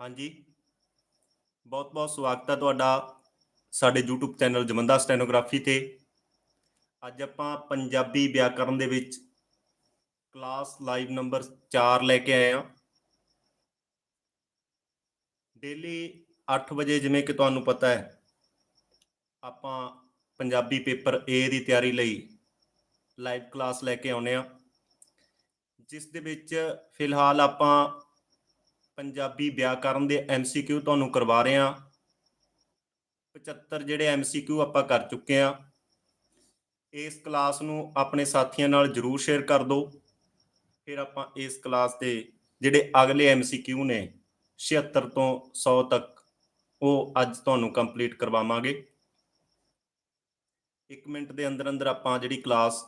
ਹਾਂਜੀ। ਬਹੁਤ-ਬਹੁਤ ਸਵਾਗਤ ਹੈ ਤੁਹਾਡਾ ਸਾਡੇ YouTube ਚੈਨਲ ਜਮੰਦਾ ਸਟੈਨੋਗ੍ਰਾਫੀ ਤੇ। ਅੱਜ ਆਪਾਂ ਪੰਜਾਬੀ ਵਿਆਕਰਨ ਦੇ ਵਿੱਚ ਕਲਾਸ ਲਾਈਵ ਨੰਬਰ 4 ਲੈ ਕੇ ਆਏ ਹਾਂ। ਡੇਲੀ 8 ਵਜੇ ਜਿਵੇਂ ਕਿ ਤੁਹਾਨੂੰ ਪਤਾ ਹੈ, ਆਪਾਂ ਪੰਜਾਬੀ ਪੇਪਰ A ਦੀ ਤਿਆਰੀ ਲਈ ਲਾਈਵ ਕਲਾਸ ਲੈ ਕੇ ਆਉਨੇ ਆ ਜਿਸ ਦੇ ਵਿੱਚ ਫਿਲਹਾਲ ਆਪਾਂ ਪੰਜਾਬੀ ਵਿਆਕਰਨ ਦੇ ਐਮਸੀਕਿਊ ਤੁਹਾਨੂੰ ਕਰਵਾ ਰਹੇ ਹਾਂ। 75 ਜਿਹੜੇ ਐਮਸੀਕਿਊ ਆਪਾਂ ਕਰ ਚੁੱਕੇ ਹਾਂ। ਇਸ ਕਲਾਸ ਨੂੰ ਆਪਣੇ ਸਾਥੀਆਂ ਨਾਲ ਜਰੂਰ ਸ਼ੇਅਰ ਕਰ ਦਿਓ। ਫਿਰ ਆਪਾਂ ਇਸ ਕਲਾਸ ਦੇ ਜਿਹੜੇ ਅਗਲੇ ਐਮਸੀਕਿਊ ਨੇ 76 ਤੋਂ 100 ਤੱਕ, ਉਹ ਅੱਜ ਤੁਹਾਨੂੰ ਕੰਪਲੀਟ ਕਰਵਾਵਾਂਗੇ। 1 ਮਿੰਟ ਦੇ ਅੰਦਰ ਅੰਦਰ ਆਪਾਂ ਜਿਹੜੀ ਕਲਾਸ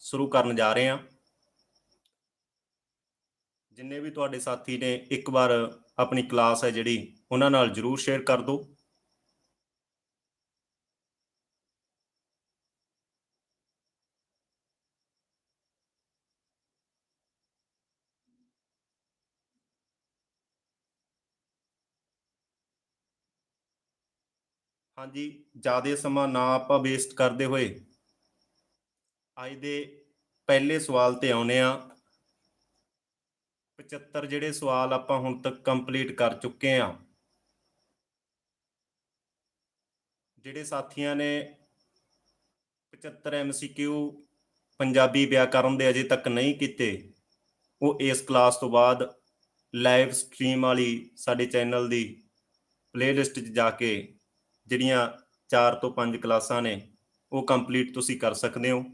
ਸ਼ੁਰੂ ਕਰਨ ਜਾ ਰਹੇ ਹਾਂ। ਜਿੰਨੇ ਵੀ ਤੁਹਾਡੇ ਸਾਥੀ ਨੇ, ਇੱਕ ਵਾਰ ਆਪਣੀ ਕਲਾਸ ਹੈ ਜਿਹੜੀ, ਉਹਨਾਂ ਨਾਲ ਜਰੂਰ ਸ਼ੇਅਰ ਕਰ ਦਿਓ। ਹਾਂਜੀ, ਜ਼ਿਆਦਾ ਸਮਾਂ ਨਾ ਆਪਾਂ ਵੇਸਟ ਕਰਦੇ ਹੋਏ, ਅੱਜ ਦੇ ਪਹਿਲੇ ਸਵਾਲ ਤੇ ਆਉਨੇ ਆ 75 ਜਿਹੜੇ ਸਵਾਲ ਆਪਾਂ ਹੁਣ ਤੱਕ ਕੰਪਲੀਟ ਕਰ ਚੁੱਕੇ ਆ ਜਿਹੜੇ ਸਾਥੀਆਂ ਨੇ 75 ਐਮਸੀਕਿਊ ਪੰਜਾਬੀ ਵਿਆਕਰਨ ਦੇ ਅਜੇ ਤੱਕ ਨਹੀਂ ਕੀਤੇ, ਉਹ ਇਸ ਕਲਾਸ ਤੋਂ ਬਾਅਦ ਲਾਈਵ ਸਟ੍ਰੀਮ ਵਾਲੀ ਸਾਡੇ ਚੈਨਲ ਦੀ ਪਲੇਲਿਸਟ 'ਚ ਜਾ ਕੇ ਜਿਹੜੀਆਂ 4 ਤੋਂ 5 ਕਲਾਸਾਂ ਨੇ, ਉਹ ਕੰਪਲੀਟ ਤੁਸੀਂ ਕਰ ਸਕਦੇ ਹੋ।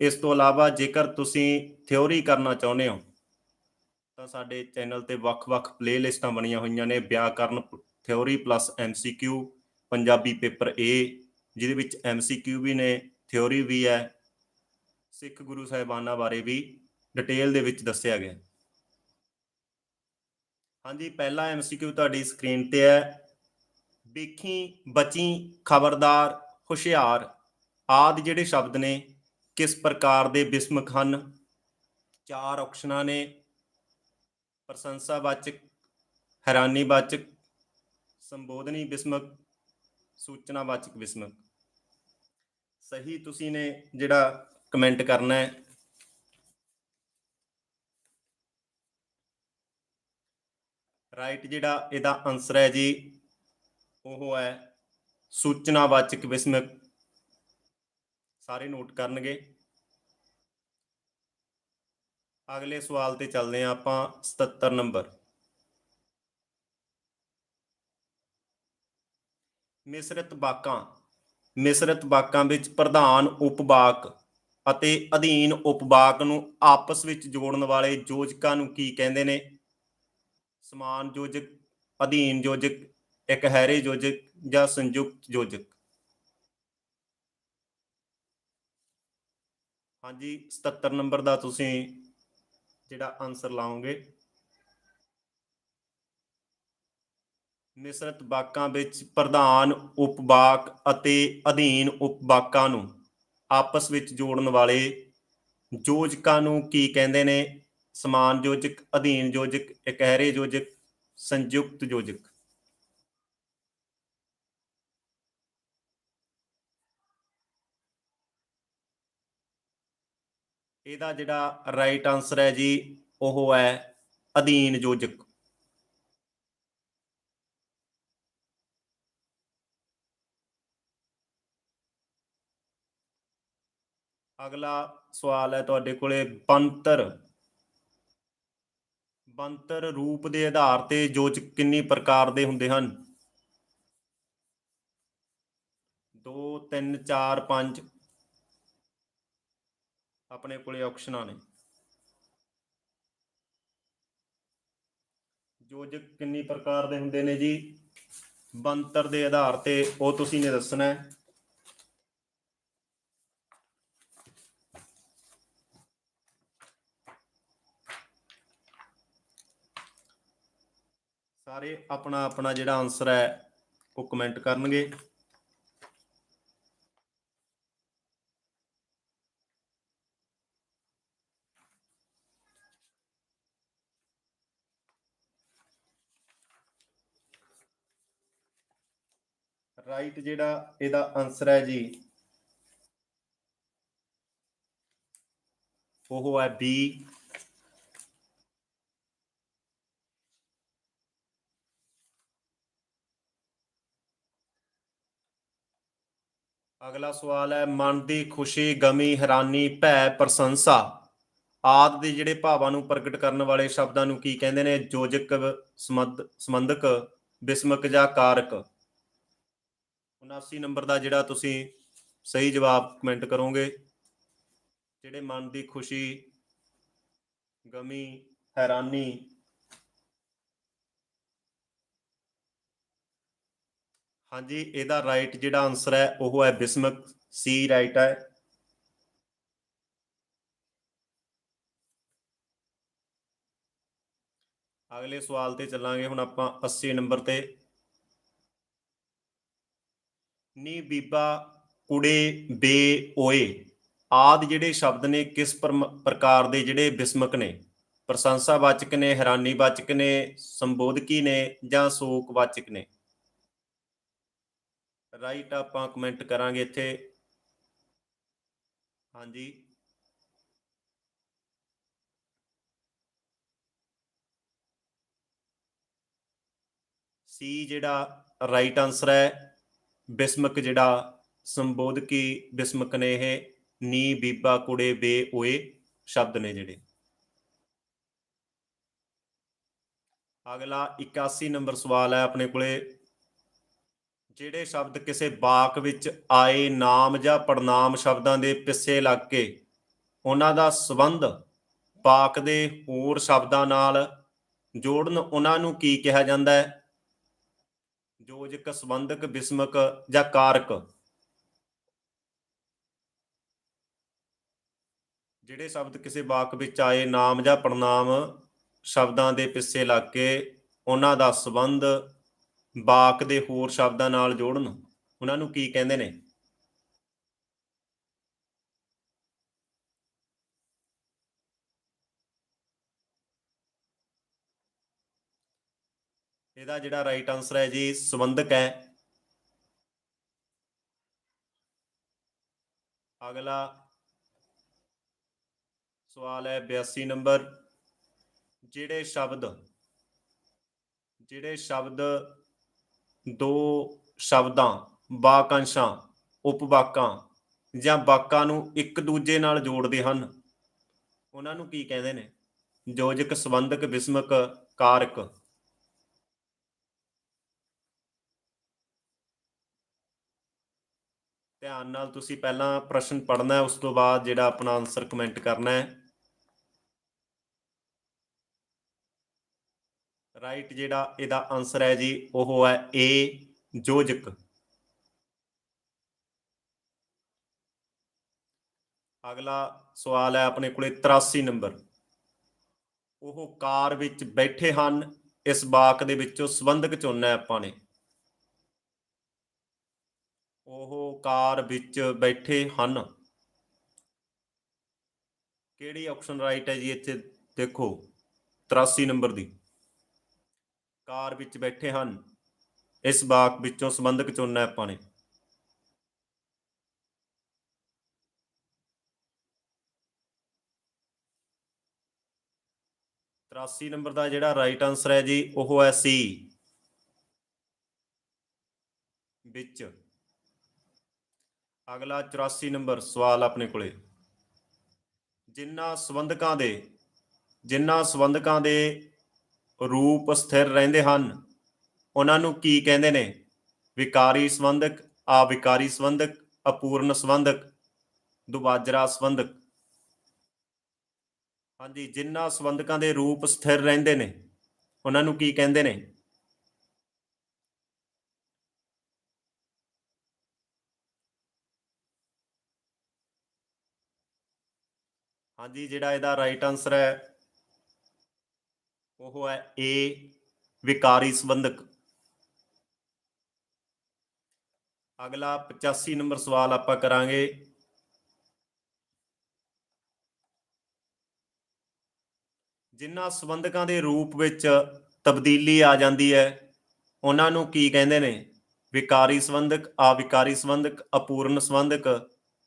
ਇਸ ਤੋਂ ਇਲਾਵਾ ਜੇਕਰ ਤੁਸੀਂ ਥਿਉਰੀ ਕਰਨਾ ਚਾਹੁੰਦੇ ਹੋ ਸਾਡੇ ਚੈਨਲ ਤੇ ਵੱਖ-ਵੱਖ ਪਲੇਲਿਸਟਾਂ ਬਣੀਆਂ ਹੋਈਆਂ ਨੇ, ਵਿਆਕਰਨ theory plus MCQ Punjabi paper ਏ ਜਿਹਦੇ ਵਿੱਚ ਐਮਸੀਕਿਊ ਵੀ ਨੇ ਥਿਉਰੀ ਵੀ ਹੈ, ਸਿੱਖ ਗੁਰੂ ਸਾਹਿਬਾਨਾਂ ਬਾਰੇ ਵੀ ਡਿਟੇਲ ਦੇ ਵਿੱਚ ਦੱਸਿਆ ਗਿਆ। ਹਾਂਜੀ, ਪਹਿਲਾ ਐਮਸੀਕਿਊ ਤੁਹਾਡੀ ਸਕਰੀਨ ਤੇ ਹੈ। ਵੇਖੀ, ਬਚੀ, ਖਬਰਦਾਰ, ਹੁਸ਼ਿਆਰ, ਆਦ ਜਿਹੜੇ ਸ਼ਬਦ ਨੇ, ਕਿਸ ਪ੍ਰਕਾਰ ਦੇ ਬਿਸਮਕ ਹਨ? ਚਾਰ ਆਪਸ਼ਨਾਂ ਨੇ ਪ੍ਰਸ਼ੰਸਾਵਾਚਕ ਹੈਰਾਨੀਵਾਚਕ ਸੰਬੋਧਨੀ ਬਿਸਮਕ ਸੂਚਨਾਵਾਚਕ ਬਿਸਮਕ। ਸਹੀ ਤੁਸੀਂ ਨੇ ਜਿਹੜਾ ਕਮੈਂਟ ਕਰਨਾ ਹੈ। ਰਾਈਟ ਜਿਹੜਾ ਇਹਦਾ ਆਨਸਰ ਹੈ ਜੀ, ਉਹ ਹੈ ਸੂਚਨਾਵਾਚਕ ਬਿਸਮਕ। ਸਾਰੇ ਨੋਟ ਕਰਨਗੇ। ਅਗਲੇ ਸਵਾਲ ਤੇ ਚੱਲਦੇ ਹਾਂ ਆਪਾਂ 77 ਨੰਬਰ। ਮਿਸਰਤ ਬਾਕਾਂ ਮਿਸਰਤ ਬਾਕਾਂ ਵਿੱਚ ਪ੍ਰਧਾਨ ਉਪਵਾਕ ਅਤੇ ਅਧੀਨ ਉਪਵਾਕ ਨੂੰ ਆਪਸ ਵਿੱਚ ਜੋੜਨ ਵਾਲੇ ਯੋਜਕਾਂ ਨੂੰ ਕੀ ਕਹਿੰਦੇ ਨੇ? ਸਮਾਨ ਯੋਜਕ, ਅਧੀਨ ਯੋਜਕ ਇੱਕ ਹੈਰੇ ਯੋਜਕ ਜਾਂ ਸੰਯੁਕਤ ਯੋਜਕ? ਹਾਂਜੀ 77 ਨੰਬਰ ਦਾ ਤੁਸੀਂ ਜਿਹੜਾ ਆਨਸਰ ਲਾਉਂਗੇ ਮਿਸਰਤ ਬਾਕਾਂ ਵਿੱਚ ਪ੍ਰਧਾਨ ਉਪਵਾਕ ਅਤੇ ਅਧੀਨ ਉਪਵਾਕਾਂ ਨੂੰ ਆਪਸ ਵਿੱਚ ਜੋੜਨ ਵਾਲੇ ਯੋਜਕਾਂ ਨੂੰ ਕੀ ਕਹਿੰਦੇ ਨੇ? ਸਮਾਨ ਯੋਜਕ, ਅਧੀਨ ਯੋਜਕ ਇਕਹਿਰੇ ਯੋਜਕ, ਸੰਯੁਕਤ ਯੋਜਕ। ਇਹਦਾ ਜਿਹੜਾ ਰਾਈਟ ਆਨਸਰ ਹੈ ਜੀ, ਉਹ ਹੈ ਅਧੀਨ ਯੋਜਕ। ਅਗਲਾ ਸਵਾਲ ਹੈ ਤੁਹਾਡੇ ਕੋਲੇ ਬੰਤਰ ਬੰਤਰ ਰੂਪ ਦੇ ਆਧਾਰ ਤੇ ਯੋਜਕ ਕਿੰਨੀ ਪ੍ਰਕਾਰ ਦੇ ਹੁੰਦੇ ਹਨ? 2 3 4 5 ਆਪਣੇ ਕੋਲੇ ਆਪਸ਼ਨਾਂ ਨੇ। ਯੋਜਕ ਕਿੰਨੀ ਪ੍ਰਕਾਰ ਦੇ ਹੁੰਦੇ ਨੇ ਜੀ? ਬੰਤਰ ਦੇ ਆਧਾਰ ਤੇ ਉਹ ਤੁਸੀਂ ਨੇ ਦੱਸਣਾ ਹੈ। ਸਾਰੇ ਆਪਣਾ ਆਪਣਾ ਜਿਹੜਾ ਆਨਸਰ ਹੈ, ਉਹ ਕਮੈਂਟ ਕਰਨਗੇ ਰਾਈਟ ਜਿਹੜਾ ਇਹਦਾ ਆਨਸਰ ਹੈ ਜੀ, ਉਹ ਹੈ ਬੀ ਅਗਲਾ ਸਵਾਲ ਹੈ, ਮਨ ਦੀ ਖੁਸ਼ੀ, ਗਮੀ, ਹੈਰਾਨੀ, ਭੈ, ਪ੍ਰਸ਼ੰਸਾ ਆਦ ਦੇ ਜਿਹੜੇ ਭਾਵਾਂ ਨੂੰ ਪ੍ਰਗਟ ਕਰਨ ਵਾਲੇ ਸ਼ਬਦਾਂ ਨੂੰ ਕੀ ਕਹਿੰਦੇ ਨੇ? ਜੋਜਕ ਸੰਬੰਧ ਸੰਬੰਧਕ, ਬਿਸਮਕ ਜਾਂ ਕਾਰਕ। 79 ਨੰਬਰ ਦਾ ਜਿਹੜਾ ਤੁਸੀਂ ਸਹੀ ਜਵਾਬ ਕਮੈਂਟ ਕਰੋਗੇ, ਜਿਹੜੇ ਮਨ ਦੀ ਖੁਸ਼ੀ, ਗਮੀ, ਹੈਰਾਨੀ, ਹਾਂਜੀ, ਇਹਦਾ ਰਾਈਟ ਜਿਹੜਾ ਆਨਸਰ ਹੈ, ਉਹ ਹੈ ਬਿਸਮਕ ਸੀ ਰਾਈਟ ਹੈ। ਅਗਲੇ ਸਵਾਲ ਤੇ ਚੱਲਾਂਗੇ, ਹੁਣ ਆਪਾਂ 80 ਨੰਬਰ ਤੇ। ਨੀ ਬੀਬਾ ਕੁੜੇ ਬੇ ਓਏ। ਆਦ ਜਿਹੜੇ ਸ਼ਬਦ ਨੇ ਕਿਸ ਪਰਮ- ਪ੍ਰਕਾਰ ਦੇ ਜਿਹੜੇ ਬਿਸਮਕ ਨੇ? ਪ੍ਰਸ਼ੰਸਾ ਵਾਚਕ ਨੇ ਹੈਰਾਨੀ ਵਾਚਕ ਨੇ, ਸੰਬੋਧਕੀ ਨੇ ਜਾਂ ਸ਼ੋਕਵਾਚਕ ਨੇ? ਰਾਈਟ ਆਪਾਂ ਕਮੈਂਟ ਕਰਾਂਗੇ ਇੱਥੇ। ਹਾਂਜੀ। ਸੀ ਜਿਹੜਾ ਰਾਈਟ ਆਨਸਰ ਹੈ ਬਿਸਮਕ ਜਿਹੜਾ ਸੰਬੋਧਕੀ ਬਿਸਮਕ ਨੇ ਇਹ, ਨੀ ਬੀਬਾ ਕੁੜੇ ਬੇ ਓਏ ਸ਼ਬਦ ਨੇ ਜਿਹੜੇ। ਅਗਲਾ 81 ਨੰਬਰ ਸਵਾਲ ਹੈ ਆਪਣੇ ਕੋਲੇ। ਜਿਹੜੇ ਸ਼ਬਦ ਕਿਸੇ ਬਾਕ ਵਿੱਚ ਆਏ ਨਾਮ ਜਾਂ ਪੜਨਾਮ ਸ਼ਬਦਾਂ ਦੇ ਪਿੱਛੇ ਲੱਗ ਕੇ ਉਹਨਾਂ ਦਾ ਸੰਬੰਧ ਬਾਕ ਦੇ ਹੋਰ ਸ਼ਬਦਾਂ ਨਾਲ ਜੋੜਨ, ਉਹਨਾਂ ਨੂੰ ਕੀ ਕਿਹਾ ਜਾਂਦਾ ਹੈ? ਜੋਜਕ ਸੰਬੰਧਕ, ਬਿਸਮਕ ਜਾਂ ਕਾਰਕ ਜਿਹੜੇ ਸ਼ਬਦ ਕਿਸੇ ਵਾਕ ਵਿੱਚ ਆਏ, ਨਾਮ ਜਾਂ ਪੜਨਾਮ ਸ਼ਬਦਾਂ ਦੇ ਪਿੱਛੇ ਲੱਗ ਕੇ ਉਹਨਾਂ ਦਾ ਸੰਬੰਧ ਵਾਕ ਦੇ ਹੋਰ ਸ਼ਬਦਾਂ ਨਾਲ ਜੋੜਨ, ਉਹਨਾਂ ਨੂੰ ਕੀ ਕਹਿੰਦੇ ਨੇ? ਇਹਦਾ ਜਿਹੜਾ ਰਾਈਟ ਆਨਸਰ ਹੈ ਜੀ, ਸੰਬੰਧਕ ਹੈ। ਅਗਲਾ ਸਵਾਲ ਹੈ 82 ਨੰਬਰ। ਜਿਹੜੇ ਸ਼ਬਦ ਜਿਹੜੇ ਸ਼ਬਦ ਦੋ ਸ਼ਬਦਾਂ, ਵਾਕਾਂਸ਼ਾਂ, ਉਪਵਾਕਾਂ ਜਾਂ ਵਾਕਾਂ ਨੂੰ ਇੱਕ ਦੂਜੇ ਨਾਲ ਜੋੜਦੇ ਹਨ, ਉਹਨਾਂ ਨੂੰ ਕੀ ਕਹਿੰਦੇ ਨੇ? ਯੋਜਕ, ਸੰਬੰਧਕ, ਵਿਸਮਕ, ਕਾਰਕ। ਧਿਆਨ ਨਾਲ ਤੁਸੀਂ ਪਹਿਲਾਂ ਪ੍ਰਸ਼ਨ ਪੜ੍ਹਨਾ ਹੈ, ਉਸ ਤੋਂ ਬਾਅਦ ਜਿਹੜਾ ਆਪਣਾ ਆਨਸਰ ਕਮੈਂਟ ਕਰਨਾ ਹੈ। ਰਾਈਟ ਜਿਹੜਾ ਇਹਦਾ ਆਨਸਰ ਹੈ ਜੀ, ਉਹ ਹੈ ਏ ਜੋਜਕ। ਅਗਲਾ ਸਵਾਲ ਹੈ ਆਪਣੇ ਕੋਲੇ 83 ਨੰਬਰ। ਉਹ ਕਾਰ ਵਿੱਚ ਬੈਠੇ ਹਨ, ਇਸ ਬਾਕ ਦੇ ਵਿੱਚੋਂ ਸੰਬੰਧਕ ਚੁਣਨਾ ਹੈ ਆਪਾਂ ਨੇ। ਉਹ ਕਾਰ ਵਿੱਚ ਬੈਠੇ ਹਨ। ਕਿਹੜੀ ਆਪਸ਼ਨ ਰਾਈਟ ਹੈ ਜੀ ਇੱਥੇ? ਦੇਖੋ 83 ਨੰਬਰ ਦੀ। ਕਾਰ ਵਿੱਚ ਬੈਠੇ ਹਨ। ਇਸ ਵਾਕ ਵਿੱਚੋਂ ਸੰਬੰਧਕ ਚੁਣਨਾ ਹੈ ਆਪਾਂ ਨੇ। ਤਰਾਸੀ ਨੰਬਰ ਦਾ ਜਿਹੜਾ ਰਾਈਟ ਆਨਸਰ ਹੈ ਜੀ, ਉਹ ਹੈ ਸੀ। ਵਿੱਚ। ਅਗਲਾ 84 ਨੰਬਰ ਸਵਾਲ ਆਪਣੇ ਕੋਲੇ। ਜਿਨ੍ਹਾਂ ਸੰਬੰਧਕਾਂ ਦੇ ਜਿਨ੍ਹਾਂ ਸੰਬੰਧਕਾਂ ਦੇ ਰੂਪ ਸਥਿਰ ਰਹਿੰਦੇ ਹਨ, ਉਹਨਾਂ ਨੂੰ ਕੀ ਕਹਿੰਦੇ ਨੇ? ਵਿਕਾਰੀ ਸੰਬੰਧਕ ਅਵਿਕਾਰੀ ਸੰਬੰਧਕ, ਅਪੂਰਨ ਸੰਬੰਧਕ, ਦੁਬਾਜਰਾ ਸੰਬੰਧਕ। ਹਾਂਜੀ ਜਿਨ੍ਹਾਂ ਸੰਬੰਧਕਾਂ ਦੇ ਰੂਪ ਸਥਿਰ ਰਹਿੰਦੇ ਨੇ, ਉਹਨਾਂ ਨੂੰ ਕੀ ਕਹਿੰਦੇ ਨੇ? ਹਾਂਜੀ, ਜਿਹੜਾ ਇਹਦਾ ਰਾਈਟ ਆਨਸਰ ਹੈ, ਉਹ ਹੈ ਏ ਵਿਕਾਰੀ ਸੰਬੰਧਕ। ਅਗਲਾ 85 ਨੰਬਰ ਸਵਾਲ ਆਪਾਂ ਕਰਾਂਗੇ। ਜਿਨ੍ਹਾਂ ਸੰਬੰਧਕਾਂ ਦੇ ਰੂਪ ਵਿੱਚ ਤਬਦੀਲੀ ਆ ਜਾਂਦੀ ਹੈ, ਉਹਨਾਂ ਨੂੰ ਕੀ ਕਹਿੰਦੇ ਨੇ? ਵਿਕਾਰੀ ਸੰਬੰਧਕ ਆਵਿਕਾਰੀ ਸੰਬੰਧਕ, ਅਪੂਰਨ ਸੰਬੰਧਕ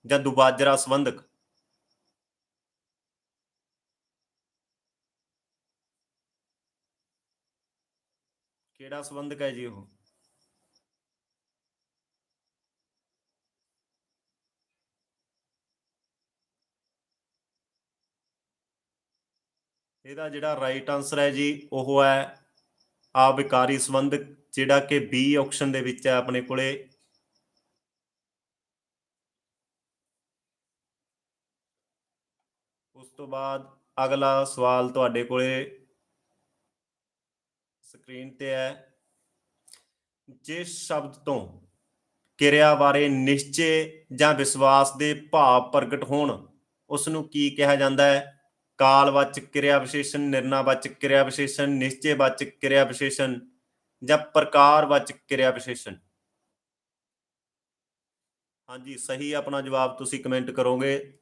ਜਾਂ ਦੁਬਾਜਰਾ ਸੰਬੰਧਕ? ਕਿਹੜਾ ਸੰਬੰਧਕ ਹੈ ਜੀ ਉਹ? ਇਹਦਾ ਜਿਹੜਾ ਰਾਈਟ ਆਨਸਰ ਹੈ ਜੀ, ਉਹ ਹੈ ਅਵਿਕਾਰੀ ਸੰਬੰਧਕ, ਜਿਹੜਾ ਕਿ ਬੀ ਆਪਸ਼ਨ ਦੇ ਵਿੱਚ ਹੈ ਆਪਣੇ ਕੋਲੇ। ਉਸ ਤੋਂ ਬਾਅਦ ਅਗਲਾ ਸਵਾਲ ਤੁਹਾਡੇ ਕੋਲੇ ਸਕਰੀਨ ਤੇ ਹੈ। ਜਿਸ ਸ਼ਬਦ ਤੋਂ ਕਿਰਿਆ ਬਾਰੇ ਨਿਸ਼ਚੇ ਜਾਂ ਵਿਸ਼ਵਾਸ ਦੇ ਭਾਵ ਪ੍ਰਗਟ ਹੋਣ ਉਸ ਨੂੰ ਕੀ ਕਿਹਾ ਜਾਂਦਾ ਹੈ? ਕਾਲਵਾਚਕ ਕਿਰਿਆ ਵਿਸ਼ੇਸ਼ਣ ਨਿਰਣਾਵਾਚਕ ਕਿਰਿਆ ਵਿਸ਼ੇਸ਼ਣ ਨਿਸ਼ਚੈਵਾਚਕ ਕਿਰਿਆ ਵਿਸ਼ੇਸ਼ਣ ਜਾਂ ਪ੍ਰਕਾਰਵਾਚਕ ਕਿਰਿਆ ਵਿਸ਼ੇਸ਼ਣ? ਹਾਂਜੀ, ਸਹੀ ਆਪਣਾ ਜਵਾਬ ਤੁਸੀਂ ਕਮੈਂਟ ਕਰੋਗੇ।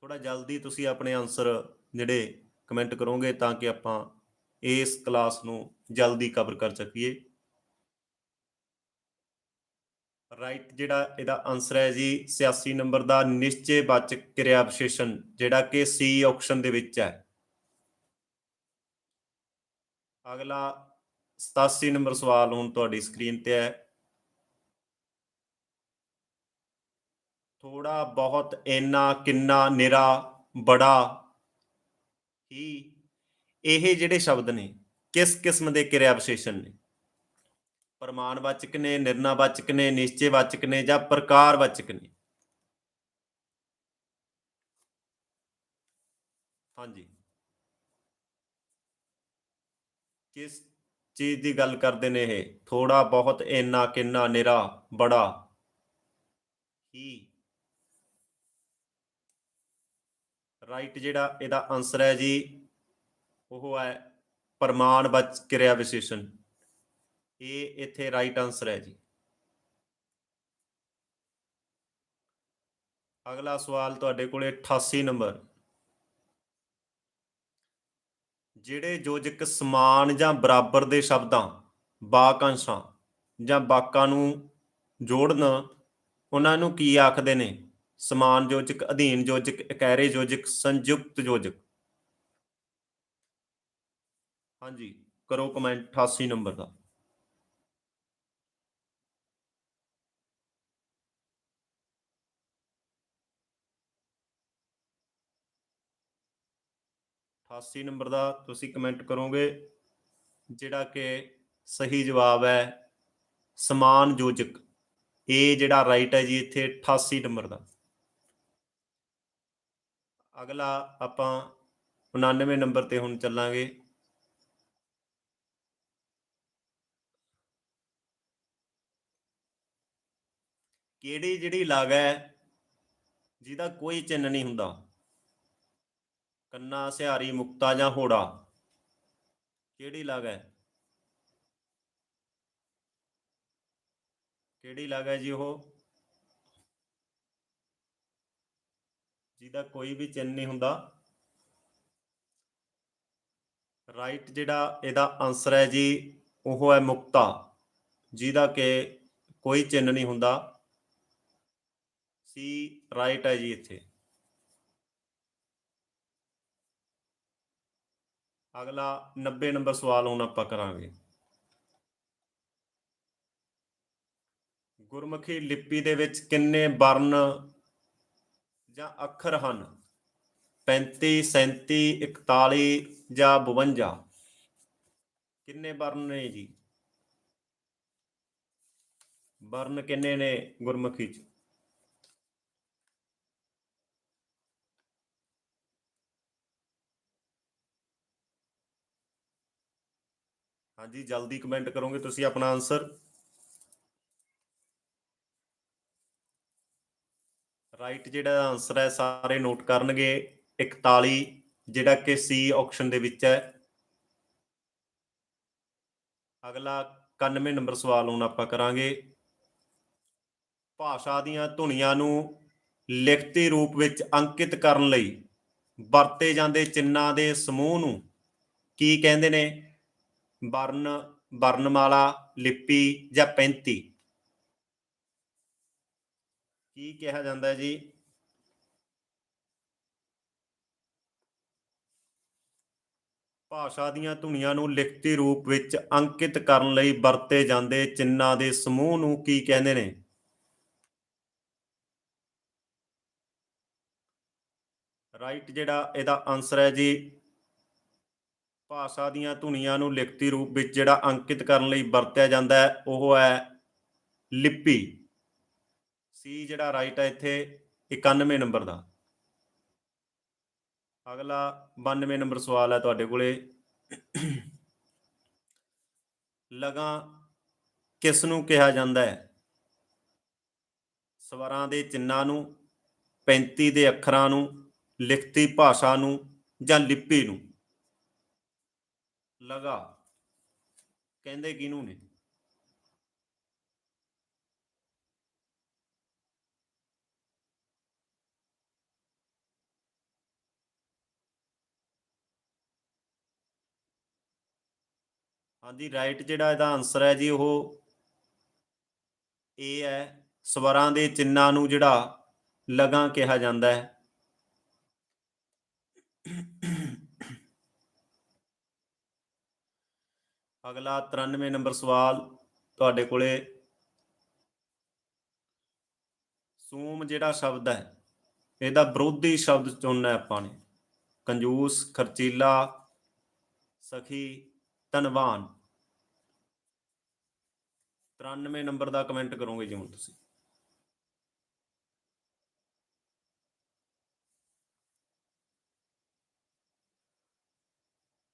ਥੋੜਾ ਜਲਦੀ ਤੁਸੀਂ ਆਪਣੇ ਆਨਸਰ ਜਿਹੜੇ ਕਮੈਂਟ ਕਰੋਗੇ ਤਾਂ ਕਿ ਆਪਾਂ ਇਸ ਕਲਾਸ ਨੂੰ ਜਲਦੀ ਕਵਰ ਕਰ ਸਕੀਏ। ਰਾਈਟ ਜਿਹੜਾ ਇਹਦਾ ਆਨਸਰ ਹੈ ਜੀ 86 ਨੰਬਰ ਦਾ ਨਿਸ਼ਚੈਵਾਚਕ ਕਿਰਿਆ ਵਿਸ਼ੇਸ਼ਣ ਜਿਹੜਾ ਕਿ ਸੀ ਆਪਸ਼ਨ ਦੇ ਵਿੱਚ ਹੈ। ਅਗਲਾ 87 ਨੰਬਰ ਸਵਾਲ ਹੁਣ ਤੁਹਾਡੀ ਸਕਰੀਨ ਤੇ ਹੈ। ਥੋੜਾ ਬਹੁਤ ਇੰਨਾ ਕਿੰਨਾ, ਨਿਰਾ, ਬੜਾ ਹੀ ਇਹ ਜਿਹੜੇ ਸ਼ਬਦ ਨੇ, ਕਿਸ ਕਿਸਮ ਦੇ ਕਿਰਿਆ ਵਿਸ਼ੇਸ਼ਣ ਨੇ? ਪ੍ਰਮਾਣਵਾਚਕ ਨੇ ਨਿਰਣਾਵਾਚਕ ਨੇ, ਨਿਸ਼ਚੈਵਾਚਕ ਨੇ ਜਾਂ ਪ੍ਰਕਾਰਵਾਚਕ ਨੇ? ਹਾਂਜੀ। ਕਿਸ ਚੀਜ਼ ਦੀ ਗੱਲ ਕਰਦੇ ਨੇ ਇਹ? ਥੋੜਾ ਬਹੁਤ ਇੰਨਾ ਕਿੰਨਾ, ਨਿਰਾ, ਬੜਾ, ਹੀ। ਰਾਈਟ ਜਿਹੜਾ ਇਹਦਾ ਆਨਸਰ ਹੈ ਜੀ, ਉਹ ਹੈ ਪ੍ਰਮਾਣਵਾਚਕ ਕਿਰਿਆ ਵਿਸ਼ੇਸ਼ਣ। ਇਹ ਇੱਥੇ ਰਾਈਟ ਆਨਸਰ ਹੈ ਜੀ। ਅਗਲਾ ਸਵਾਲ ਤੁਹਾਡੇ ਕੋਲੇ 88 ਨੰਬਰ। ਜਿਹੜੇ ਯੋਜਕ ਸਮਾਨ ਜਾਂ ਬਰਾਬਰ ਦੇ ਸ਼ਬਦਾਂ, ਵਾਕਾਂਸ਼ਾਂ ਜਾਂ ਵਾਕਾਂ ਨੂੰ ਜੋੜਨ, ਉਹਨਾਂ ਨੂੰ ਕੀ ਆਖਦੇ ਨੇ? ਸਮਾਨ ਯੋਜਕ, ਅਧੀਨ ਯੋਜਕ ਇਕੈਰੇ ਯੋਜਕ, ਸੰਯੁਕਤ ਯੋਜਕ। ਹਾਂਜੀ, ਕਰੋ ਕਮੈਂਟ 88 ਨੰਬਰ ਦਾ। ਅਠਾਸੀ ਨੰਬਰ ਦਾ ਤੁਸੀਂ ਕਮੈਂਟ ਕਰੋਗੇ, ਜਿਹੜਾ ਕਿ ਸਹੀ ਜਵਾਬ ਹੈ, ਸਮਾਨ ਯੋਜਕ। ਇਹ ਜਿਹੜਾ ਰਾਈਟ ਹੈ ਜੀ, ਇੱਥੇ 88 ਨੰਬਰ ਦਾ। ਅਗਲਾ ਆਪਾਂ 99 ਨੰਬਰ ਤੇ ਹੁਣ ਚੱਲਾਂਗੇ। ਕਿਹੜੀ ਜਿਹੜੀ ਲਾਗ ਹੈ, ਜਿਹਦਾ ਕੋਈ ਚਿੰਨ ਨਹੀਂ ਹੁੰਦਾ? ਕੰਨਾ, ਸਿਹਾਰੀ, ਮੁਕਤਾ ਜਾਂ ਹੋੜਾ? ਕਿਹੜੀ ਲਾਗ ਹੈ? ਕਿਹੜੀ ਲਾਗ ਹੈ ਜੀ ਉਹ? ਜਿਹਦਾ ਕੋਈ ਵੀ ਚਿੰਨ ਨਹੀਂ ਹੁੰਦਾ। ਰਾਈਟ ਜਿਹੜਾ ਇਹਦਾ ਆਨਸਰ ਹੈ ਜੀ, ਉਹ ਹੈ ਮੁਕਤਾ, ਜਿਹਦਾ ਕਿ ਕੋਈ ਚਿੰਨ ਨਹੀਂ ਹੁੰਦਾ। ਸੀ ਰਾਈਟ ਹੈ ਜੀ ਇੱਥੇ। ਅਗਲਾ 90 ਨੰਬਰ ਸਵਾਲ ਹੁਣ ਆਪਾਂ ਕਰਾਂਗੇ। ਗੁਰਮੁਖੀ ਲਿਪੀ ਦੇ ਵਿੱਚ ਕਿੰਨੇ ਵਰਨ ਜਾਂ ਅੱਖਰ ਹਨ? 35 37 41 ਜਾਂ 52 ਕਿੰਨੇ ਵਰਨ ਨੇ ਜੀ? ਵਰਨ ਕਿੰਨੇ ਨੇ ਗੁਰਮੁਖੀ ਚ? ਹਾਂਜੀ, ਜਲਦੀ ਕਮੈਂਟ ਕਰੋਗੇ ਤੁਸੀਂ ਆਪਣਾ ਆਨਸਰ ਰਾਈਟ ਜਿਹੜਾ ਆਨਸਰ ਹੈ, ਸਾਰੇ ਨੋਟ ਕਰਨਗੇ। 41 ਜਿਹੜਾ ਕਿ ਸੀ ਆਪਸ਼ਨ ਦੇ ਵਿੱਚ ਹੈ। ਅਗਲਾ 91 ਨੰਬਰ ਸਵਾਲ ਹੁਣ ਆਪਾਂ ਕਰਾਂਗੇ। ਭਾਸ਼ਾ ਦੀਆਂ ਧੁਨੀਆਂ ਨੂੰ ਲਿਖਤੀ ਰੂਪ ਵਿੱਚ ਅੰਕਿਤ ਕਰਨ ਲਈ ਵਰਤੇ ਜਾਂਦੇ ਚਿੰਨਾਂ ਦੇ ਸਮੂਹ ਨੂੰ ਕੀ ਕਹਿੰਦੇ ਨੇ? ਵਰਨ, ਵਰਨਮਾਲਾ, ਲਿਪੀ ਜਾਂ 35 ਕੀ ਕਿਹਾ ਜਾਂਦਾ ਹੈ ਜੀ? ਭਾਸ਼ਾ ਦੀਆਂ ਧੁਨੀਆਂ ਨੂੰ ਲਿਖਤੀ ਰੂਪ ਵਿੱਚ ਅੰਕਿਤ ਕਰਨ ਲਈ ਵਰਤੇ ਜਾਂਦੇ ਚਿੰਨ੍ਹਾਂ ਦੇ ਸਮੂਹ ਨੂੰ ਕੀ ਕਹਿੰਦੇ ਨੇ? ਰਾਈਟ ਜਿਹੜਾ ਇਹਦਾ ਆਨਸਰ ਹੈ ਜੀ, ਭਾਸ਼ਾ ਦੀਆਂ ਧੁਨੀਆਂ ਨੂੰ ਲਿਖਤੀ ਰੂਪ ਵਿੱਚ ਜਿਹੜਾ ਅੰਕਿਤ ਕਰਨ ਲਈ ਵਰਤਿਆ ਜਾਂਦਾ ਹੈ, ਉਹ ਹੈ ਲਿਪੀ। ਸੀ ਜਿਹੜਾ ਰਾਈਟ ਹੈ ਇੱਥੇ 91 ਨੰਬਰ ਦਾ। ਅਗਲਾ 92 ਨੰਬਰ ਸਵਾਲ ਹੈ ਤੁਹਾਡੇ ਕੋਲੇ। ਲਗਾ ਕਿਸ ਨੂੰ ਕਿਹਾ ਜਾਂਦਾ ਹੈ? ਸਵਰਾਂ ਦੇ ਚਿੰਨਾਂ ਨੂੰ 35 ਦੇ ਅੱਖਰਾਂ ਨੂੰ, ਲਿਖਤੀ ਭਾਸ਼ਾ ਨੂੰ ਜਾਂ ਲਿਪੀ ਨੂੰ? ਲਗਾ। ਕਹਿੰਦੇ ਕਿਹਨੂੰ ਨੇ? ਹਾਂਜੀ ਰਾਈਟ ਜਿਹੜਾ ਇਹਦਾ ਆਨਸਰ ਹੈ ਜੀ ਉਹ ਇਹ ਹੈ। ਸਵਰਾਂ ਦੇ ਚਿੰਨਾਂ ਨੂੰ ਜਿਹੜਾ ਲਗਾ ਕਿਹਾ ਜਾਂਦਾ ਹੈ। ਅਗਲਾ 93 ਨੰਬਰ ਸਵਾਲ ਤੁਹਾਡੇ ਕੋਲੇ। ਸੂਮ ਜਿਹੜਾ ਸ਼ਬਦ ਹੈ, ਇਹਦਾ ਵਿਰੋਧੀ ਸ਼ਬਦ ਚੁਣਨਾ ਆਪਾਂ ਨੇ। ਕੰਜੂਸ, ਖਰਚੀਲਾ, ਸਖੀ, ਧਨਵਾਨ। 93 ਨੰਬਰ ਦਾ ਕਮੈਂਟ ਕਰੋਗੇ ਜੀ ਹੁਣ ਤੁਸੀਂ।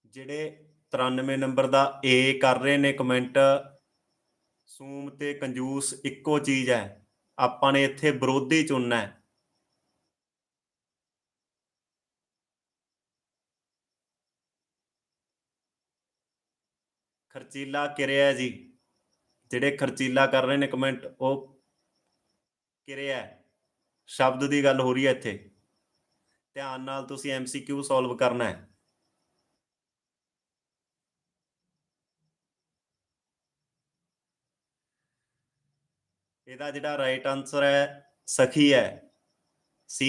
ਜਿਹੜੇ 93 ਨੰਬਰ ਦਾ ਏ ਕਰ ਰਹੇ ਨੇ ਕਮੈਂਟ ਸੂਮ ਤੇ ਕੰਜੂਸ ਇੱਕੋ ਚੀਜ਼ ਹੈ। ਆਪਾਂ ਨੇ ਇੱਥੇ ਵਿਰੋਧੀ ਚੁਣਨਾ ਹੈ। ਖਰਚੀਲਾ ਕਿਰਿਆ ਜੀ। ਜਿਹੜੇ ਖਰਚੀਲਾ ਕਰ ਰਹੇ ਨੇ ਕਮੈਂਟ ਉਹ ਕਿਰਿਆ ਸ਼ਬਦ ਦੀ ਗੱਲ ਹੋ ਰਹੀ ਹੈ ਇੱਥੇ। ਧਿਆਨ ਨਾਲ ਤੁਸੀਂ ਐਮਸੀਕਿਊ ਸੋਲਵ ਕਰਨਾ ਹੈ ਇਹਦਾ ਜਿਹੜਾ ਰਾਈਟ ਆਨਸਰ ਹੈ ਸਖੀ ਹੈ ਸੀ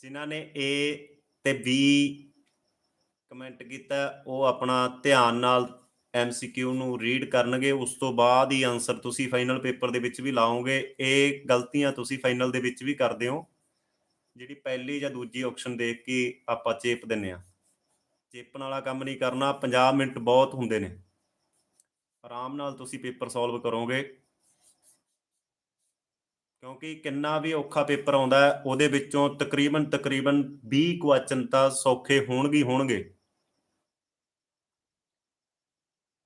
ਜਿਨ੍ਹਾਂ ਨੇ ਏ ਤੇ ਬੀ ਕਮੈਂਟ ਕੀਤਾ, ਉਹ ਆਪਣਾ ਧਿਆਨ ਨਾਲ ਐਮਸੀਕਿਊ ਨੂੰ ਰੀਡ ਕਰਨਗੇ, ਉਸ ਤੋਂ ਬਾਅਦ ਹੀ ਆਨਸਰ ਤੁਸੀਂ ਫਾਈਨਲ ਪੇਪਰ ਦੇ ਵਿੱਚ ਵੀ ਲਾਓਗੇ, ਇਹ ਗਲਤੀਆਂ ਤੁਸੀਂ ਫਾਈਨਲ ਦੇ ਵਿੱਚ ਵੀ ਕਰਦੇ ਹੋ। ਜਿਹੜੀ ਪਹਿਲੀ ਜਾਂ ਦੂਜੀ ਆਪਸ਼ਨ ਦੇਖ ਕੇ ਆਪਾਂ ਚੇਪ ਦਿੰਨੇ ਆ ਚੇਪਣ ਵਾਲਾ ਕੰਮ ਨਹੀਂ ਕਰਨਾ 50 ਮਿੰਟ ਬਹੁਤ ਹੁੰਦੇ ਨੇ। ਆਰਾਮ ਨਾਲ ਤੁਸੀਂ ਪੇਪਰ ਸੋਲਵ ਕਰੋਗੇ। ਕਿਉਂਕਿ ਕਿੰਨਾ ਵੀ ਔਖਾ ਪੇਪਰ ਆਉਂਦਾ, ਉਹਦੇ ਵਿੱਚੋਂ ਤਕਰੀਬਨ ਤਕਰੀਬਨ 20 ਕੁਐਸਚਨ ਤਾਂ ਸੌਖੇ ਹੋਣਗੇ ਹੋਣਗੇ।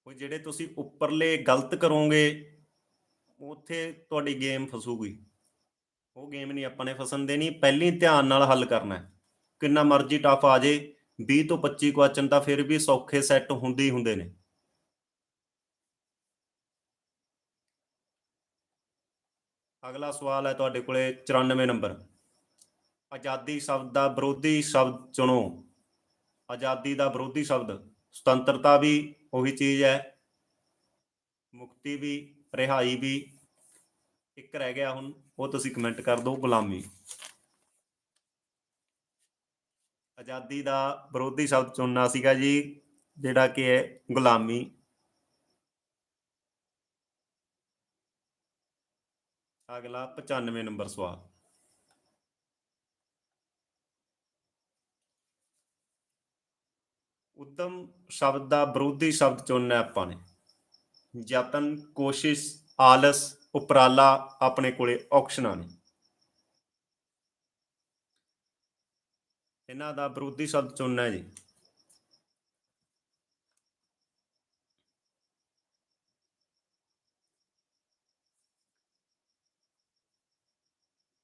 ਉਹ ਜਿਹੜੇ ਤੁਸੀਂ ਉੱਪਰਲੇ ਗਲਤ ਕਰੋਗੇ, ਉੱਥੇ ਤੁਹਾਡੀ ਗੇਮ ਫਸੂਗੀ। ਉਹ ਗੇਮ ਨਹੀਂ, ਆਪਾਂ ਨੇ ਫਸਣ ਦੇਣੀ। ਪਹਿਲੀ ਧਿਆਨ ਨਾਲ ਹੱਲ ਕਰਨਾ ਹੈ। ਕਿੰਨਾ ਮਰਜ਼ੀ ਟਫ ਆ ਜੇ 20 ਤੋਂ 25 ਕੁਐਸਚਨ ਤਾਂ ਫਿਰ ਵੀ ਸੌਖੇ ਸੈੱਟ ਹੁੰਦੇ ਹੀ ਹੁੰਦੇ ਨੇ। ਅਗਲਾ ਸਵਾਲ ਹੈ ਤੁਹਾਡੇ ਕੋਲੇ 94 ਨੰਬਰ। ਆਜ਼ਾਦੀ ਸ਼ਬਦ ਦਾ ਵਿਰੋਧੀ ਸ਼ਬਦ ਚੁਣੋ। ਆਜ਼ਾਦੀ ਦਾ ਵਿਰੋਧੀ ਸ਼ਬਦ। ਸੁਤੰਤਰਤਾ ਵੀ ਉਹੀ ਚੀਜ਼ ਹੈ। ਮੁਕਤੀ ਵੀ, ਰਿਹਾਈ ਵੀ ਇੱਕ ਰਹਿ ਗਿਆ ਹੁਣ, ਉਹ ਤੁਸੀਂ ਕਮੈਂਟ ਕਰ ਦਿਓ, ਗੁਲਾਮੀ। ਆਜ਼ਾਦੀ ਦਾ ਵਿਰੋਧੀ ਸ਼ਬਦ ਚੁਣਨਾ ਸੀਗਾ ਜੀ, ਜਿਹੜਾ ਕਿ ਹੈ ਗੁਲਾਮੀ। ਅਗਲਾ 95 ਨੰਬਰ ਸਵਾਲ। ਉਦਮ ਸ਼ਬਦ ਦਾ ਵਿਰੋਧੀ ਸ਼ਬਦ ਚੁਣਨਾ ਆਪਾਂ ਨੇ। ਯਤਨ, ਕੋਸ਼ਿਸ਼, ਆਲਸ, ਉਪਰਾਲਾ ਆਪਣੇ ਕੋਲੇ ਆਪਸ਼ਨਾਂ ਨੇ। ਇਹਨਾਂ ਦਾ ਵਿਰੋਧੀ ਸ਼ਬਦ ਚੁਣਨਾ ਜੀ।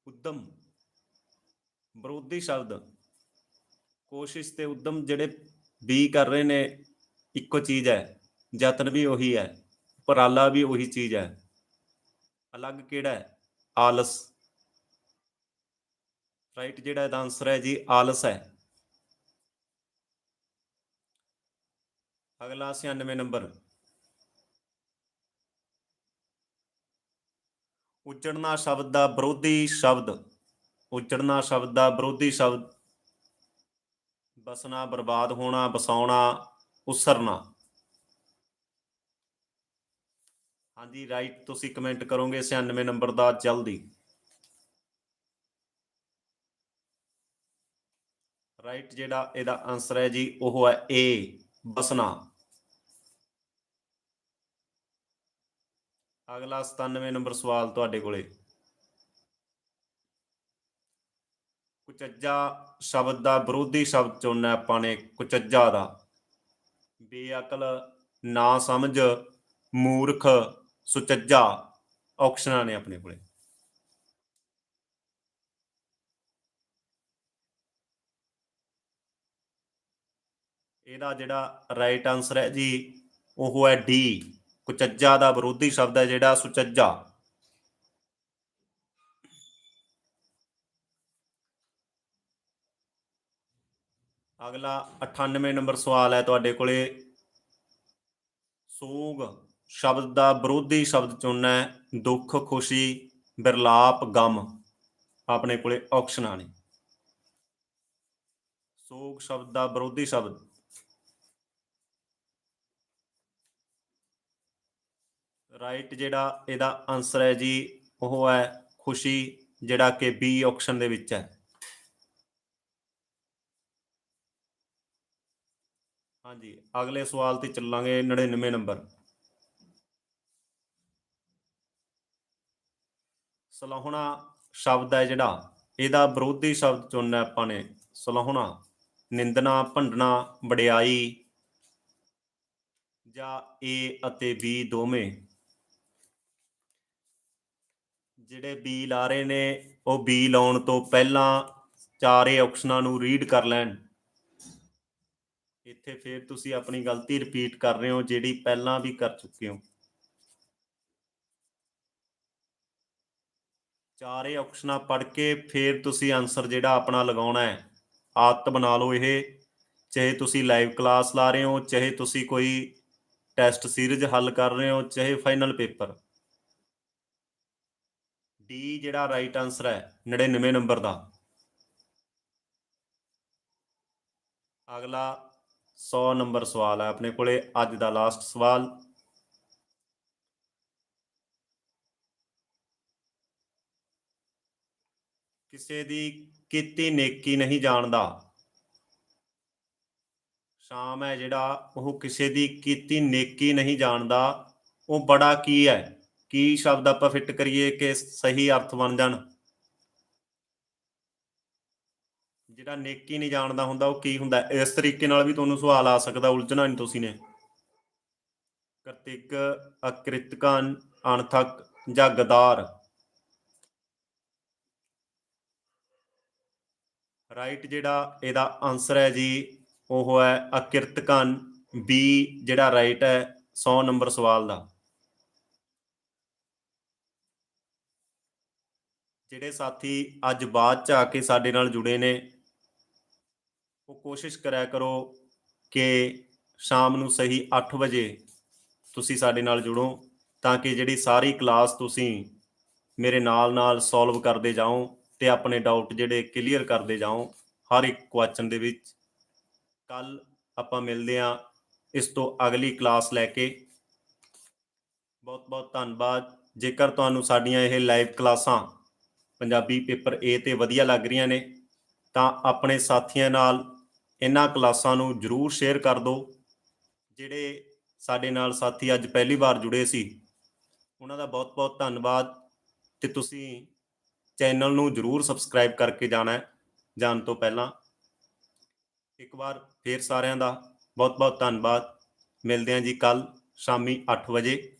ਉਦਮ, ਵਿਰੋਧੀ ਸ਼ਬਦ, ਕੋਸ਼ਿਸ਼ ਤੇ ਉਦਮ ਜਿਹੜੇ ਵੀ ਕਰ ਰਹੇ ਨੇ, ਇੱਕੋ ਚੀਜ਼ ਹੈ, ਯਤਨ ਵੀ ਉਹੀ ਹੈ, ਉਪਰਾਲਾ ਵੀ ਉਹੀ ਚੀਜ਼ ਹੈ। ਅਲੱਗ ਕਿਹੜਾ ਹੈ? ਆਲਸ। ਰਾਈਟ ਜਿਹੜਾ ਇਹਦਾ ਆਨਸਰ ਹੈ ਜੀ, ਆਲਸ ਹੈ। ਅਗਲਾ 96 ਨੰਬਰ। ਉਚੜਨਾ ਸ਼ਬਦ ਦਾ ਵਿਰੋਧੀ ਸ਼ਬਦ ਉਚੜਨਾ ਸ਼ਬਦ ਦਾ ਵਿਰੋਧੀ ਸ਼ਬਦ। ਬਸਣਾ, ਬਰਬਾਦ ਹੋਣਾ, ਬਸਾਉਣਾ, ਉਸਰਨਾ। ਹਾਂਜੀ ਰਾਈਟ ਤੁਸੀਂ ਕਮੈਂਟ ਕਰੋਗੇ 96 ਨੰਬਰ ਦਾ ਜਲਦੀ। ਰਾਈਟ ਜਿਹੜਾ ਇਹਦਾ ਆਨਸਰ ਹੈ ਜੀ, ਉਹ ਹੈ ਏ ਬਸਣਾ। ਅਗਲਾ 97 ਨੰਬਰ ਸਵਾਲ ਤੁਹਾਡੇ ਕੋਲੇ। ਕੁਚੱਜਾ ਸ਼ਬਦ ਦਾ ਵਿਰੋਧੀ ਸ਼ਬਦ ਚੁਣਨਾ ਆਪਾਂ ਨੇ, ਕੁਚੱਜਾ ਦਾ। ਬੇਅਕਲ ਨਾ ਸਮਝ ਮੂਰਖ, ਸੁਚੱਜਾ ਆਪਸ਼ਨਾਂ ਨੇ ਆਪਣੇ ਕੋਲੇ। ਇਹਦਾ ਜਿਹੜਾ ਰਾਈਟ ਆਨਸਰ ਹੈ ਜੀ, ਉਹ ਹੈ ਡੀ ਕੁਚੱਜਾ ਦਾ ਵਿਰੋਧੀ ਸ਼ਬਦ ਹੈ ਜਿਹੜਾ ਸੁਚੱਜਾ। ਅਗਲਾ 98 ਨੰਬਰ ਸਵਾਲ ਹੈ ਤੁਹਾਡੇ ਕੋਲੇ। ਸੋਗ ਸ਼ਬਦ ਦਾ ਵਿਰੋਧੀ ਸ਼ਬਦ ਚੁਣਨਾ ਹੈ, ਦੁੱਖ, ਖੁਸ਼ੀ, ਬਿਰਲਾਪ, ਗਮ। ਆਪਣੇ ਕੋਲੇ ਆਪਸ਼ਨਾਂ ਨੇ ਸੋਗ ਸ਼ਬਦ ਦਾ ਵਿਰੋਧੀ ਸ਼ਬਦ। ਰਾਈਟ ਜਿਹੜਾ ਇਹਦਾ ਆਨਸਰ ਹੈ ਜੀ, ਉਹ ਹੈ ਖੁਸ਼ੀ, ਜਿਹੜਾ ਕਿ ਬੀ ਆਪਸ਼ਨ ਦੇ ਵਿੱਚ ਹੈ। ਹਾਂਜੀ, ਅਗਲੇ ਸਵਾਲ ਤੇ ਚੱਲਾਂਗੇ 99 ਨੰਬਰ। ਸਲਾਹੁਣਾ ਸ਼ਬਦ ਹੈ ਜਿਹੜਾ, ਇਹਦਾ ਵਿਰੋਧੀ ਸ਼ਬਦ ਚੁਣਨਾ ਆਪਾਂ ਨੇ। ਸਲਾਹੁਣਾ, ਨਿੰਦਣਾ, ਭੰਡਣਾ, ਵਡਿਆਈ ਜਾਂ ਏ ਅਤੇ ਬੀ ਦੋਵੇਂ। ਜਿਹੜੇ ਬੀ ਲਾ ਰਹੇ ਨੇ, ਉਹ ਬੀ ਲਾਉਣ ਤੋਂ ਪਹਿਲਾਂ ਚਾਰੇ ਆਪਸ਼ਨਾਂ ਨੂੰ ਰੀਡ ਕਰ ਲੈਣ। ਇੱਥੇ ਫਿਰ ਤੁਸੀਂ ਆਪਣੀ ਗਲਤੀ ਰਿਪੀਟ ਕਰ ਰਹੇ ਹੋ, ਜਿਹੜੀ ਪਹਿਲਾਂ ਵੀ ਕਰ ਚੁੱਕੇ ਹੋ। ਚਾਰੇ ਆਪਸ਼ਨਾਂ ਪੜ੍ਹ ਕੇ ਫਿਰ ਤੁਸੀਂ ਆਨਸਰ ਜਿਹੜਾ ਆਪਣਾ ਲਗਾਉਣਾ ਹੈ, ਆਦਤ ਬਣਾ ਲਓ ਇਹ। ਚਾਹੇ ਤੁਸੀਂ ਲਾਈਵ ਕਲਾਸ ਲਾ ਰਹੇ ਹੋ, ਚਾਹੇ ਤੁਸੀਂ ਕੋਈ ਟੈਸਟ ਸੀਰੀਜ਼ ਹੱਲ ਕਰ ਰਹੇ ਹੋ, ਚਾਹੇ ਫਾਈਨਲ ਪੇਪਰ ਡੀ ਜਿਹੜਾ ਰਾਈਟ ਆਨਸਰ ਹੈ 99 ਨੰਬਰ ਦਾ। ਅਗਲਾ 100 ਨੰਬਰ ਸਵਾਲ ਹੈ ਆਪਣੇ ਕੋਲੇ ਅੱਜ ਦਾ ਲਾਸਟ ਸਵਾਲ। ਕਿਸੇ ਦੀ ਕੀਤੀ ਨੇਕੀ ਨਹੀਂ ਜਾਣਦਾ। ਸ਼ਾਮ ਹੈ ਜਿਹੜਾ, ਉਹ ਕਿਸੇ ਦੀ ਕੀਤੀ ਨੇਕੀ ਨਹੀਂ ਜਾਣਦਾ। ਉਹ ਬੜਾ ਕੀ ਹੈ? ਕੀ ਸ਼ਬਦ ਆਪਾਂ ਫਿੱਟ ਕਰੀਏ ਕਿ ਸਹੀ ਅਰਥ ਬਣ ਜਾਣ? ਜਿਹੜਾ ਨੇਕੀ ਨਹੀਂ ਜਾਣਦਾ ਹੁੰਦਾ, ਉਹ ਕੀ ਹੁੰਦਾ? ਇਸ ਤਰੀਕੇ ਨਾਲ ਵੀ ਤੁਹਾਨੂੰ ਸਵਾਲ ਆ ਸਕਦਾ, ਉਲਝਣਾ ਨਹੀਂ ਤੁਸੀਂ ਨੇ। ਕਰਤਿਕ, ਅਕ੍ਰਿਤਕਨ, ਅਣਥਕ ਜਾਂ ਗਦਾਰ ਰਾਈਟ ਜਿਹੜਾ ਇਹਦਾ ਆਨਸਰ ਹੈ ਜੀ, ਉਹ ਹੈ ਅਕਿਰਤਕਨ ਬੀ ਜਿਹੜਾ ਰਾਈਟ ਹੈ 100 ਨੰਬਰ ਸਵਾਲ ਦਾ। ਜਿਹੜੇ ਸਾਥੀ ਅੱਜ ਬਾਅਦ ਚ ਆ ਕੇ ਸਾਡੇ ਨਾਲ ਜੁੜੇ ਨੇ ਉਹ ਕੋਸ਼ਿਸ਼ ਕਰਿਆ ਕਰੋ ਕਿ ਸ਼ਾਮ ਨੂੰ ਸਹੀ 8 ਵਜੇ ਤੁਸੀਂ ਸਾਡੇ ਨਾਲ ਜੁੜੋ, ਤਾਂ ਕਿ ਜਿਹੜੀ ਸਾਰੀ ਕਲਾਸ ਤੁਸੀਂ ਮੇਰੇ ਨਾਲ ਨਾਲ ਸੋਲਵ ਕਰਦੇ ਜਾਓ ਤੇ ਆਪਣੇ ਡਾਊਟ ਜਿਹੜੇ ਕਲੀਅਰ ਕਰਦੇ ਜਾਓ ਹਰ ਇੱਕ ਕੁਐਸਚਨ ਦੇ ਵਿੱਚ। ਕੱਲ ਆਪਾਂ ਮਿਲਦੇ ਹਾਂ ਇਸ ਤੋਂ ਅਗਲੀ ਕਲਾਸ ਲੈ ਕੇ। ਬਹੁਤ ਬਹੁਤ ਧੰਨਵਾਦ। ਜੇਕਰ ਤੁਹਾਨੂੰ ਸਾਡੀਆਂ ਇਹ ਲਾਈਵ ਕਲਾਸਾਂ ਪੰਜਾਬੀ ਪੇਪਰ A ਤੇ ਵਧੀਆ ਲੱਗ ਰਹੀਆਂ ਨੇ, ਤਾਂ ਆਪਣੇ ਸਾਥੀਆਂ ਨਾਲ ਇਹਨਾਂ ਕਲਾਸਾਂ ਨੂੰ ਜਰੂਰ ਸ਼ੇਅਰ ਕਰ ਦਿਓ, ਜਿਹੜੇ ਸਾਡੇ ਨਾਲ ਸਾਥੀ ਅੱਜ ਪਹਿਲੀ ਵਾਰ ਜੁੜੇ ਸੀ। ਉਹਨਾਂ ਦਾ ਬਹੁਤ ਬਹੁਤ ਧੰਨਵਾਦ ਤੇ ਤੁਸੀਂ ਚੈਨਲ ਨੂੰ ਜਰੂਰ ਸਬਸਕ੍ਰਾਈਬ ਕਰਕੇ ਜਾਣਾ ਹੈ, ਜਾਣ ਤੋਂ ਪਹਿਲਾਂ। ਇੱਕ ਵਾਰ ਫੇਰ ਸਾਰਿਆਂ ਦਾ ਬਹੁਤ ਬਹੁਤ ਧੰਨਵਾਦ। ਮਿਲਦੇ ਹਾਂ ਜੀ ਕੱਲ ਸ਼ਾਮੀ 8 ਵਜੇ।